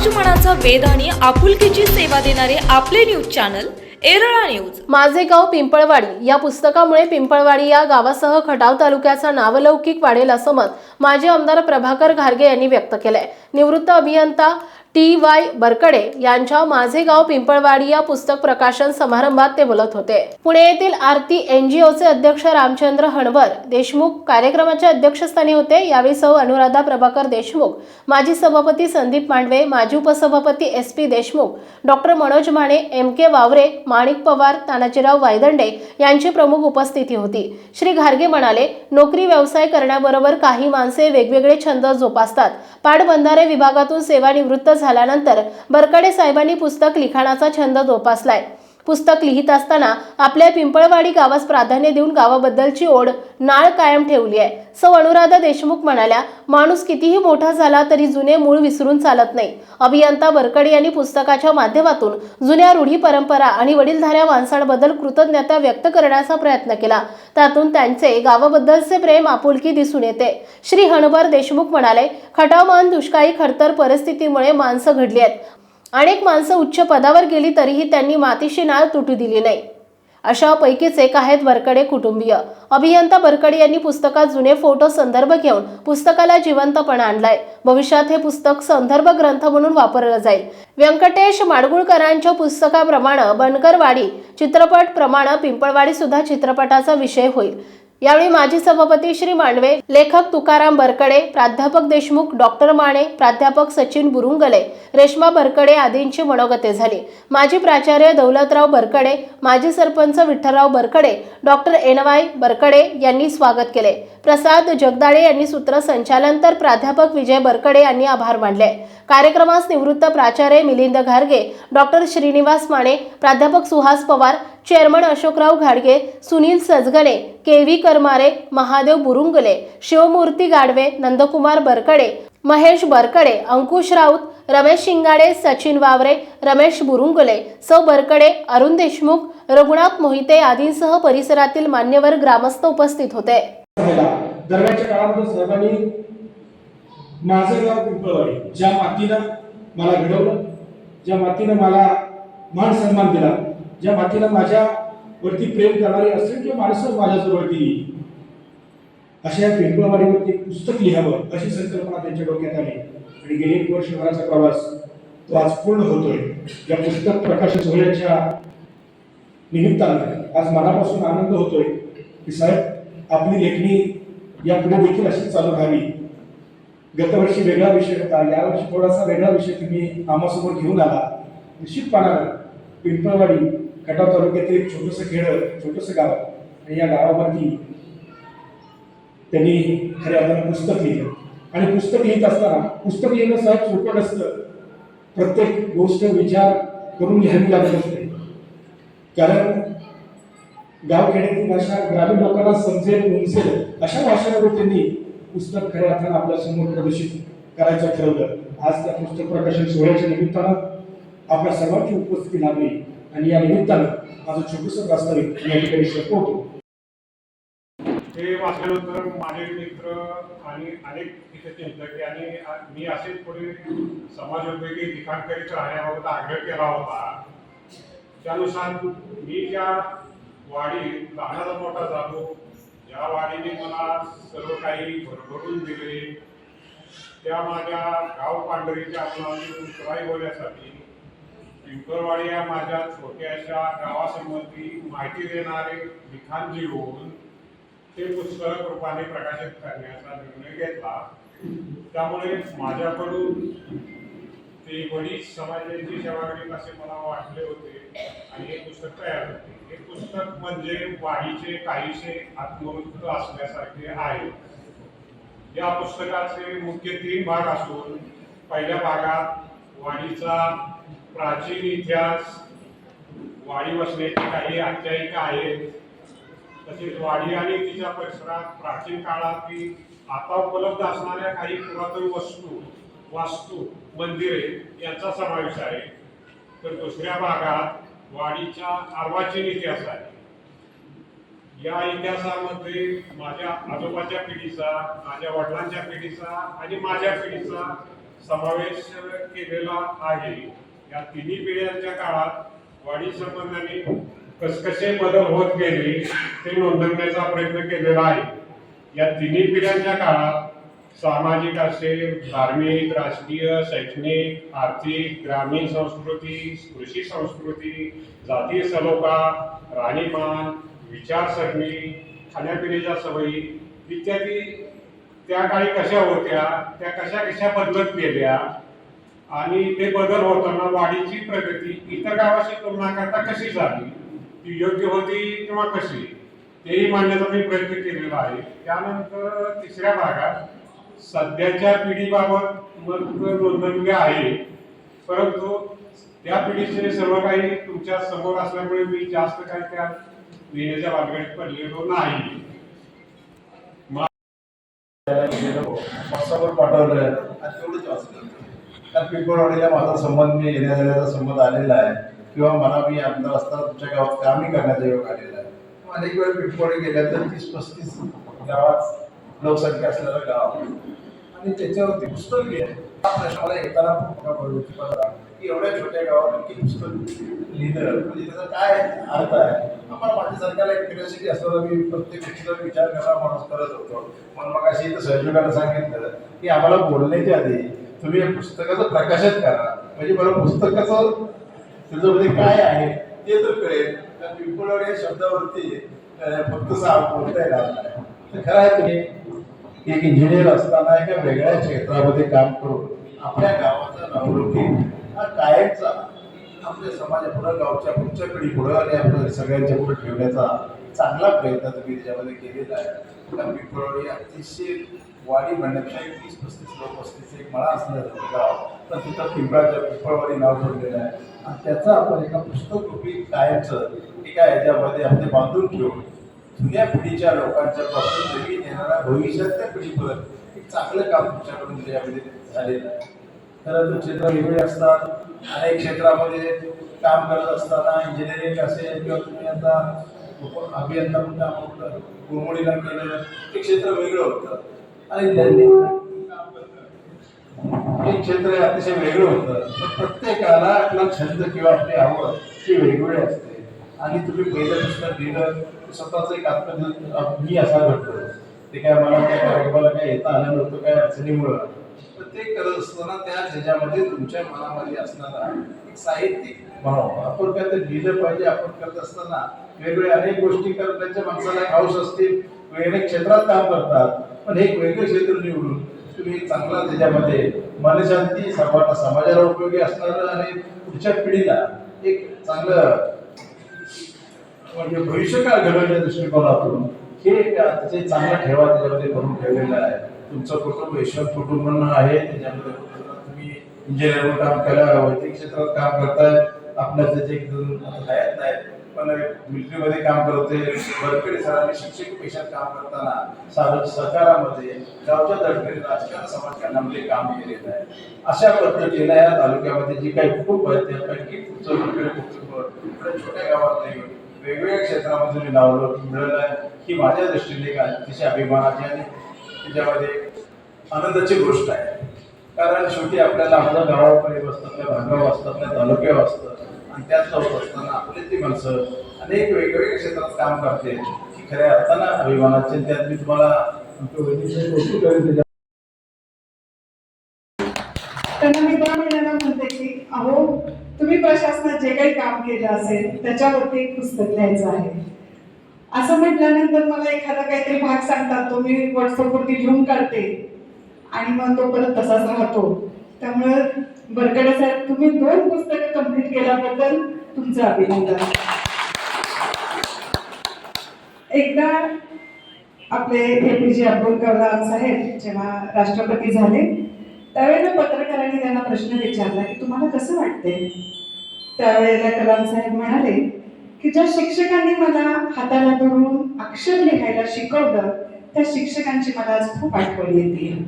समाज मनाचा आणि आपुलकीची सेवा देणारे आपले न्यूज चॅनल एरळा न्यूज. माझे गाव पिंपळवाडी. या पुस्तकामुळे पिंपळवाडी या गावासह खटाव तालुक्याचा नावलौकिक वाढेल असं मत माजी आमदार प्रभाकर घारगे यांनी व्यक्त केलंय. निवृत्त अभियंता टी वाय बरकडे यांच्या माझे गाव पिंपळवाडी या पुस्तक प्रकाशन समारंभात ते बोलत होते. पुणे येथील आरती एनजीओचे अध्यक्ष रामचंद्र हणबर देशमुख कार्यक्रमाच्या अध्यक्षस्थानी होते. यावेळी सौ अनुराधा प्रभाकर देशमुख माजी सभापती संदीप मांडवे माजी उपसभापती S P Deshmukh doctor Manoj Mane M K Waware Manik Pawar Tanajirao Waydande यांची प्रमुख उपस्थिती होती. श्री घारगे म्हणाले नोकरी व्यवसाय करण्याबरोबर काही माणसे वेगवेगळे छंद जोपासतात. पाटबंधारे विभागातून सेवानिवृत्त झाल्यानंतर बरकडे साहेबांनी पुस्तक लिखाणाचा छंद जोपासलाय. पुस्तक लिहित असताना आपल्या पिंपळवाडी गावास प्राधान्य देऊन गावाबद्दलची ओढ नाळ कायम ठेवली आहे. सौ. अनुराधा देशमुख म्हणाल्या माणूस कितीही मोठा झाला तरी जुने मूळ विसरून चालत नाही. अभियंता बरकडे यांनी पुस्तकाच्या माध्यमातून जुन्या रूढी परंपरा आणि वडीलधाऱ्या माणसांबद्दल कृतज्ञता व्यक्त करण्याचा प्रयत्न केला. त्यातून त्यांचे गावाबद्दलचे प्रेम आपुलकी दिसून येते. श्री हणबर देशमुख म्हणाले खटावमान दुष्काळी खडतर परिस्थितीमुळे माणसं घडली आहेत. अनेक माणसं उच्च पदावर गेली तरीही त्यांनी मातीशी नाळ तुटू दिली नाही. अशा पैकीच एक आहेत बरकडे कुटुंबीय. अभियंता बरकडे यांनी पुस्तकात जुने फोटो संदर्भ घेऊन पुस्तकाला जिवंतपणा आणलाय. भविष्यात हे पुस्तक संदर्भ ग्रंथ म्हणून वापरलं जाईल. व्यंकटेश माडगुळकरांच्या पुस्तकाप्रमाणे बनकरवाडी चित्रपट प्रमाणे पिंपळवाडी सुद्धा चित्रपटाचा विषय होईल. यावेळी माजी सभापती श्री मांडवे लेखक तुकाराम बरकडे प्राध्यापक देशमुख डॉक्टर माने प्राध्यापक सचिन बुरुंगले रेश्मा बरकडे आदींची मनोगते झाली. माजी प्राचार्य दौलतराव बरकडे माजी sarpanch Vitthalrao Barkade doctor N Y Barkade यांनी स्वागत केले. प्रसाद जगदाळे यांनी सूत्रसंचालन तर प्राध्यापक विजय बरकडे यांनी आभार मानले. कार्यक्रमास निवृत्त प्राचार्य मिलिंद घारगे डॉक्टर श्रीनिवास माने प्राध्यापक सुहास पवार चेअरमन अशोकराव घाडगे सुनील सजगणे के व्ही करमारे महादेव बुरुंगले शिवमूर्ती गाडवे नंदकुमार बरकडे महेश बरकडे अंकुश राऊत रमेश शिंगाडे सचिन वावरे रमेश बुरुंगले सौ बरकडे अरुण देशमुख रघुनाथ मोहिते आदींसह परिसरातील मान्यवर ग्रामस्थ उपस्थित होते झाला दरम्यानच्या काळामध्ये साहेबांनी माझं गाव पिंपळवाडी. ज्या मातीनं मला घडवलं ज्या मातीनं मला मान सन्मान दिला ज्या मातीनं माझ्यावरती प्रेम करणारी असंख्य माणसं माझ्याजवळती अशा या पिंपळवाडीवरती पुस्तक लिहावं अशी संकल्पना त्यांच्या डोक्यात आली. आणि गेली एक वर्षभराचा प्रवास तो आज पूर्ण होतोय. या पुस्तक प्रकाशित होण्याच्या निमित्तानं आज मनापासून आनंद होतोय की साहेब आपली लेखणी यापुढे देखील अशी चालू राहावी. गतवर्षी वेगळा विषय होता. यावर्षी थोडासा वेगळा विषय तुम्ही आम्हासमोर घेऊन आला. निश्चितपणानं पिंपळवाडी खटाव तालुक्यातील एक छोटंसं खेळ छोटंसं गाव आणि या गावावरती त्यांनी खऱ्या अर्थानं पुस्तक लिहिलं. आणि पुस्तक लिहित असताना पुस्तक लिहिणं सहज सोपं नसतं. प्रत्येक गोष्ट विचार करून घ्यावी लागत असते. कारण गावखेड्यातील भाषा ग्रामीण लोकांना समजेल उमसेल अशा भाषेमध्ये त्यांनी पुस्तक खऱ्या अर्थानं आपल्यासमोर प्रदर्शित करायचं ठरवलं. आज त्या पुस्तक प्रकाशन सोहळ्याच्या निमित्तानं आपल्या सर्वांची उपस्थिती लाभली. आणि या निमित्तानं माझं छोटस प्रास्ताविक या ठिकाणी संपवतो. हे वाचल्यानंतर माझे मित्र आणि अनेक तिथे चिंतक आणि मी असे पुढे समाज उपयोगी करीत राहण्याबाबत आग्रह केला होता. त्यानुसार मी ज्या वाडीत लहानाचा मोठा झालो ज्या वाडीने मला सर्व काही भरभरून दिले त्या माझ्या गाव पांढरीच्या आपणाची उतराई होण्यासाठी पिंपरवाडी या माझ्या छोट्याशा गावासंबंधी माहिती देणारे लिखाण लिहून ते पुस्तक रूपाने प्रकाशित करण्याचा निर्णय घेतला. त्यामुळे माझ्याकडून ते बरीच समाजाची सेवा करीत असे मला वाटले होते आणि हे पुस्तक तयार होते. हे पुस्तक म्हणजे वाढीचे काहीसे आत्मवृत्त असण्यासारखे आहे. या पुस्तकाचे मुख्य तीन भाग असून पहिल्या भागात वाडीचा प्राचीन इतिहास वाडी वसण्याची काही आख्यायिका आहेत. तसेच वाडी आणि तिच्या परिसरात प्राचीन काळातील आता उपलब्ध असणाऱ्या काही पुरातन वस्तू वास्तू मंदिरे यांचा समावेश आहे. तर दुसऱ्या भागात वाडीच्या अर्वाचीन इतिहास आहे या इतिहासामध्ये माझ्या आजोबाच्या पिढीचा माझ्या वडिलांच्या पिढीचा आणि माझ्या पिढीचा समावेश केलेला आहे. या तिन्ही पिढ्यांच्या काळात वाढी संबंधाने कसकसे बदल होत गेले ते नोंदवण्याचा प्रयत्न केलेला आहे. या तिन्ही पिढ्यांच्या काळात सामाजिक असेल धार्मिक राजकीय शैक्षणिक आर्थिक ग्रामीण संस्कृती कृषी संस्कृती जातीय सलोखा राहणीमान विचारसरणी खाण्यापिण्याच्या सवयी इत्यादी त्या काळी कशा होत्या त्या कशा कशा बदलत गेल्या आणि ते बदल होताना वाढीची प्रगती इतर गावाशी तुलना करता कशी झाली? ती योग्य होती किंवा कशी? तेही मांडण्याचा मी प्रयत्न केलेला आहे. त्यानंतर तिसऱ्या भागात सध्याच्या पिढीबाबत मत नोंदवले आहे. परंतु त्या पिढीचे सर्व काही तुमच्यासमोर असल्यामुळे मी जास्त काही त्या लिहिण्याच्या भानगडीत पडलेलो नाही. व्हॉट्सअपवर पाठवलं आणि तेवढंच वाचलं त्या पिंपळवाडीला माझा संबंध मी येण्या जाण्याचा संबंध आलेला आहे. किंवा मला मी आमदार असताना तुमच्या गावात कामही करण्याचा योग आलेला आहे. मग अनेक वेळ पिंपळवाडी गेल्या तर तीस पस्तीस गावात लोकसंख्या असलेलं गाव आणि त्याच्यावरती पुस्तक लिहिलं हा प्रश्न मला येताना पडला की एवढ्या छोट्या गावात आणखी पुस्तक लिहिलं म्हणजे त्याचा काय अर्थ आहे? आपण माझ्या सरकारला एक क्युरियोसिटी असताना मी प्रत्येक गोष्टीचा विचार करणारा माणूस करत होतो. म्हणून मग अशी इथं सहयोगाला सांगितलं की आम्हाला बोलण्याच्या आधी तुम्ही या पुस्तकाचं प्रकाशित करा. म्हणजे मला पुस्तकाचं त्याच्यामध्ये काय आहे ते तर कळेल. तर पिंपळवाडी या शब्दावरती फक्त सा बोलता येणार नाही तर खरं आहे तुम्ही. एक इंजिनियर असताना एका वेगळ्या क्षेत्रामध्ये काम करून आपल्या गावाचा नावलौकिक हा कायमचा आपल्या समाजा पुढं गावच्या पुढच्या पिढी पुढं आणि आपल्या सगळ्यांच्या पुढे ठेवण्याचा चांगला प्रयत्न तुम्ही त्याच्यामध्ये केलेला आहे. कारण पिंपळवाडी अतिशय वाडी म्हणण्यापेक्षा एक तीस पस्तीस लोक पस्तीस एक मळा असलेलं गाव. तर तिथं पिंपळाच्या पिंपळवाडी नाव ठेवलेलं आहे. आणि त्याचं आपण एका पुस्तक रूपी कायमचं एका याच्यामध्ये आपले बांधून ठेवू जुन्या पिढीच्या लोकांच्या पासून नवीन येणाऱ्या भविष्यातल्या पिढीपर्यंत एक चांगलं काम तुमच्याकडून त्याच्यामध्ये झालेलं आहे. खरं तर क्षेत्र वेगळे असतात. अनेक क्षेत्रामध्ये काम करत असताना इंजिनिअरिंग असेल किंवा तुम्ही आता अभियंता म्हणून काम होतं कोमडीला केलं ते क्षेत्र वेगळं होतं. आणि त्यांनी काम हे क्षेत्र अतिशय वेगळं होतं. प्रत्येकाला आपला छंद किंवा आपली आवड ही वेगवेगळी असते. आणि तुम्ही पहिलं पुस्तक लिहिलं स्वतःच एक आत्मनिर्भर मी असा घडतो. ते काय मला काय कार्यक्रमाला काय येता आलं नव्हतं काय अडचणीमुळं. तर ते करत असताना त्या ह्याच्यामध्ये तुमच्या मनामध्ये असणारा एक साहित्यिक भाव. आपण काय ते लिहिलं पाहिजे आपण करत असताना वेगवेगळ्या अनेक गोष्टी करण्याच्या माणसाला एक हौस असतील वेगवेगळ्या क्षेत्रात काम करतात. पण हे वेगळं क्षेत्र निवडून तुम्ही चांगला त्याच्यामध्ये मनशांती सर्वांना समाजाला उपयोगी असणारं आणि पुढच्या पिढीला एक चांगलं म्हणजे भविष्य काळ घडवण्याच्या दृष्टिकोनातून? हे एक अतिशय चांगला ठेवा त्याच्यामध्ये करून ठेवलेला आहे. तुमचं कुटुंब यशवंत कुटुंब आहे. त्याच्यामध्ये तुम्ही इंजिनियर म्हणून काम केलं वैद्यकीय क्षेत्रात काम करताय. आपल्या जे एक हयात नाहीत पण मिलिटरीमध्ये काम करते होते. वरकडे सरांनी शिक्षक पेशात काम करताना सार्वजनिक सहकारामध्ये गावच्या तळकरी राजकारण समाजकारणामध्ये काम केलेलं आहे. अशा पद्धतीने या तालुक्यामध्ये जी काही कुटुंब आहेत त्यापैकी तुमचं कुटुंब छोट्या गावात नाही वेगवेगळ्या क्षेत्रामध्ये मी नावलं मिळालं आहे ही माझ्या दृष्टीने एक अतिशय अभिमानाची आणि त्याच्यामध्ये आनंदाची गोष्ट आहे. कारण शेवटी आपल्याला आपल्या गावाकडे असतं आपल्या भागावर असतं आपल्या तालुक्यावर असतं आणि त्यात होत असताना आपली ती माणसं अनेक वेगवेगळ्या क्षेत्रात काम करते. की खऱ्या अर्थानं अभिमानाचे त्यात मी तुम्हाला आमच्या वैद्यकीय गोष्टी करून दिल्या त्यांना मी दर महिन्याला म्हणते की अहो तुम्ही प्रशासनात जे काही काम केलं असेल त्याच्यावरती एक पुस्तक लिहायचं आहे. असं म्हटल्यानंतर मला एखादा काहीतरी भाग सांगतात तो मी व्हॉट्सअपवरती लिहून काढते. आणि मग तो परत तसाच राहतो. त्यामुळे बरकडे साहेब तुम्ही दोन पुस्तकं कंप्लीट केल्याबद्दल तुमचं अभिनंदन. एकदा आपले ए पी जे अब्दुल कलाम साहेब जेव्हा राष्ट्रपती झाले त्यावेळेला पत्रकारांनी त्यांना प्रश्न विचारला की तुम्हाला कसं वाटते त्यावेळेला कलाम साहेब म्हणाले की ज्या शिक्षकांनी मला हाताला धरून अक्षर लिहायला शिकवलं त्या शिक्षकांची मला आज खूप आठवण येते.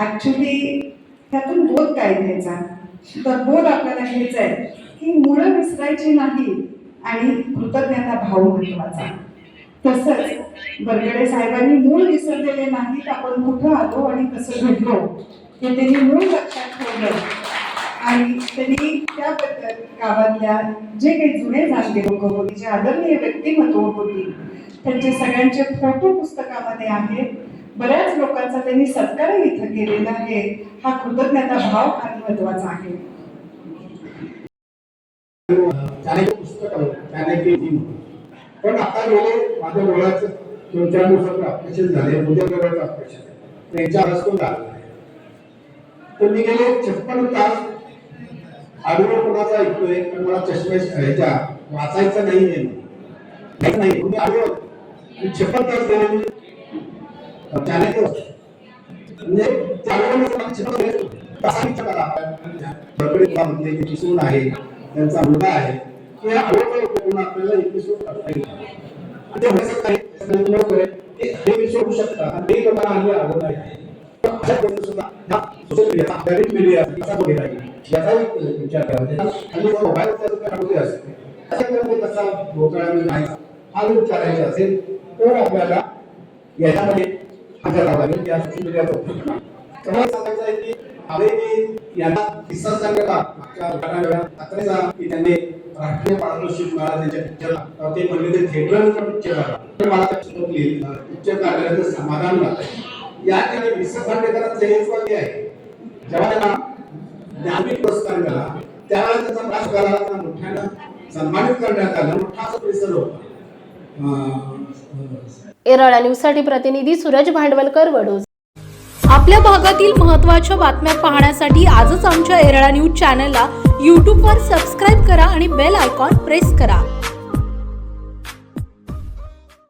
ऍक्च्युली त्यातून बोध काय घ्यायचा? तर बोध आपल्याला घ्यायचा आहे की मुळं विसरायची नाही आणि कृतज्ञता भाव महत्त्वाचा. तसंच बरगडे साहेबांनी मूळ विसरलेले नाहीत आपण कुठं आलो आणि कसं घडलो हे त्यांनी मूळ लक्षात ठेवलं. आणि त्यांनी त्याबद्दल गावातल्या जे काही जुने जाणते लोक होते जे आदरणीय व्यक्तिमत्व होती त्यांचे सगळ्यांचे फोटो पुस्तकामध्ये आहेत. बऱ्याच लोकांचा त्यांनी सत्कार इथं केलेला आहे. हा कृतज्ञता भाव आणि महत्त्वाचा आहे. पण आता गेले माझ्या डोळ्याचं दोन चार दिवसाचं ऑपरेशन झाले उद्या डोळ्याचं ऑपरेशन त्यांच्या रस्तो झालेला तर मी गेले छप्पन तास आडवं कोणाचा ऐकतोय? मला चष्मे ह्याच्या वाचायचं नाही आहे. नाही तुम्ही मी छप्पन तास गेले त्याने म्हणजे ते आडवं मला आहे त्यांचा मुलगा आहे. या आपल्याला एपिसोड करता येईल. आणि ते होण्याचं काही लवकर आहे. ते हे एपिसोड होऊ शकतात आणि ते तुम्हाला आवड नाही पण अशा सुद्धा सोशल मीडिया मीडिया याचा एक विचार करावा. आणि जो मोबाईलचा जो काढून असते त्याच्यामध्ये कसा भोगाळा नाही. हा जर विचारायचा असेल तर आपल्याला याच्यामध्ये हजर राहावं लागेल. या सोशल मीडियाचा उपयोग करा. तेव्हा सांगायचं आहे की आम्ही यांना किस्सा सांगायला मागच्या उदाहरणा वेळा अकराचा की त्यांनी राष्ट्रीय पारितोषिक मिळाला त्यांच्या पिक्चरला ते म्हणले ते थिएटरला पिक्चर आला तर मला पिक्चर काढल्याचं समाधान लागतं या ठिकाणी विश्व खांडेकरांचं हेच वाक्य आहे. जेव्हा त्यांना ज्ञानपीठ पुरस्कार मिळाला त्यावेळेला त्याचा प्रास करायला मोठ्यानं सन्मानित करण्यात आलं. मोठा असा परिसर होता. एरळा न्यूजसाठी प्रतिनिधी सूरज भांडवलकर वडोज आपल्या भागातील महत्त्वाच्या बातम्या पाहण्यासाठी आजच आमच्या एरळा न्यूज चॅनलला यूट्यूबवर सबस्क्राईब करा आणि बेल आयकॉन प्रेस करा.